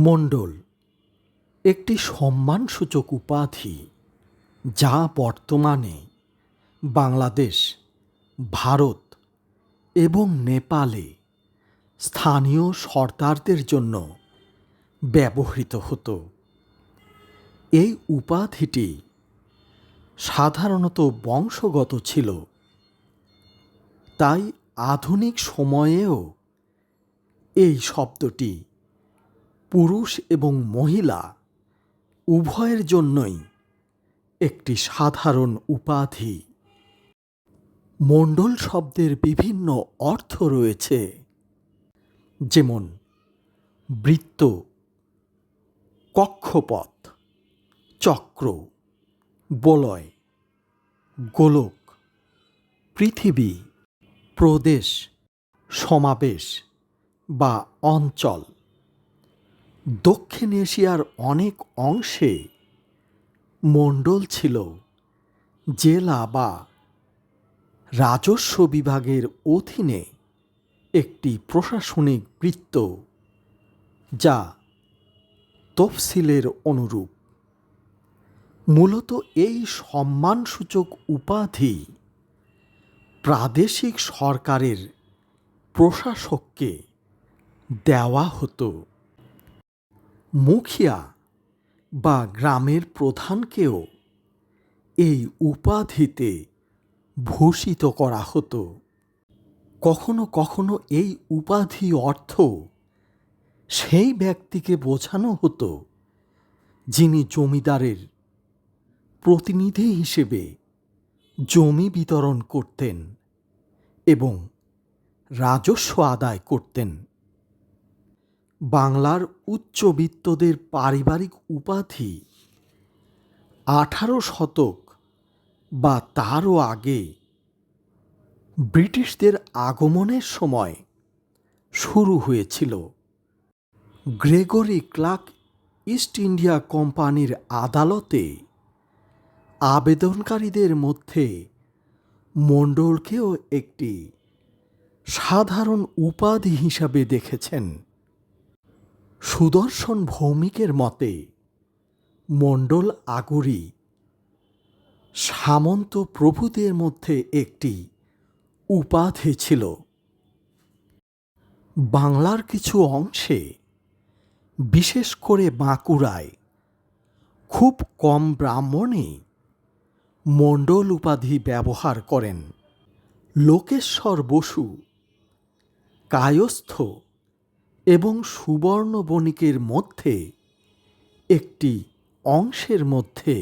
মণ্ডল, একটি সম্মানসূচক উপাধি যা বর্তমানে বাংলাদেশ, ভারত এবং নেপালে স্থানীয় সর্দারদের জন্য ব্যবহৃত হতো। এই উপাধিটি সাধারণত বংশগত ছিল, তাই আধুনিক সময়েও এই শব্দটি পুরুষ এবং মহিলা উভয়ের জন্যই একটি সাধারণ উপাধি। মণ্ডল শব্দের বিভিন্ন অর্থ রয়েছে, যেমন বৃত্ত, কক্ষপথ, চক্র, বলয়, গোলক, পৃথিবী, প্রদেশ, সমাবেশ বা অঞ্চল। দক্ষিণ এশিয়ার অনেক অংশে মণ্ডল ছিল জেলা বা রাজস্ব বিভাগের অধীনে একটি প্রশাসনিক বৃত্ত, যা তফসিলের অনুরূপ। মূলত এই সম্মানসূচক উপাধি প্রাদেশিক সরকারের প্রশাসককে দেওয়া হতো। মুখিয়া বা গ্রামের প্রধানকেও এই উপাধিতে ভূষিত করা হতো। কখনো কখনো এই উপাধি অর্থ সেই ব্যক্তিকে বোঝানো হতো যিনি জমিদারের প্রতিনিধি হিসেবে জমি বিতরণ করতেন এবং রাজস্ব আদায় করতেন। বাংলার উচ্চবিত্তদের পারিবারিক উপাধি আঠারো শতক বা তারও আগে ব্রিটিশদের আগমনের সময় শুরু হয়েছিল। গ্রেগরি ক্লার্ক ইস্ট ইন্ডিয়া কোম্পানির আদালতে আবেদনকারীদের মধ্যে মণ্ডলকেও একটি সাধারণ উপাধি হিসাবে দেখেছেন। সুদর্শন ভৌমিকের মতে, মণ্ডল আগুরি সামন্ত প্রভুদের মধ্যে একটি উপাধি ছিল। বাংলার কিছু অংশে, বিশেষ করে বাঁকুড়ায়, খুব কম ব্রাহ্মণই মণ্ডল উপাধি ব্যবহার করেন। লোকেশ্বর বসু, কায়স্থ এবং সুবর্ণ বণিকের মধ্যে, একটি অংশের মধ্যে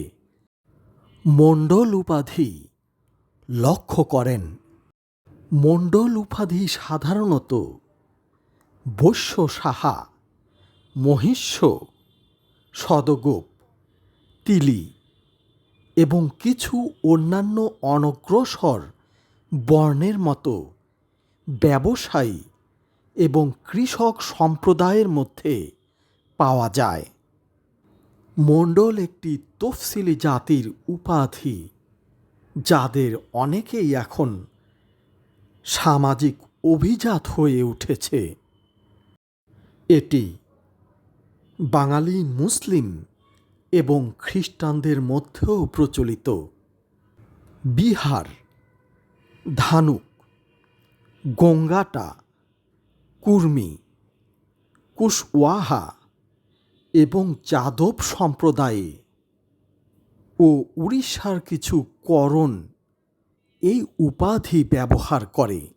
মণ্ডল উপাধি লক্ষ্য করেন। মণ্ডল উপাধি সাধারণত বৈশ্য সাহা, মহিষ্য, সদগোপ, তিলি এবং কিছু অন্যান্য অনগ্রসর বর্ণের মতো ব্যবসায়ী এবং কৃষক সম্প্রদায়ের মধ্যে পাওয়া যায়। মণ্ডল একটি তফসিলি জাতির উপাধি, যাদের অনেকেই এখন সামাজিক অভিজাত হয়ে উঠেছে। এটি বাঙালি মুসলিম এবং খ্রিস্টানদের মধ্যেও প্রচলিত। বিহার, ধানুক, গঙ্গাটা কুর্মি কুশওয়াহা এবং যাদব সম্প্রদায়ে। ও উড়িষ্যার কিছু করণ এই উপাধি ব্যবহার করে।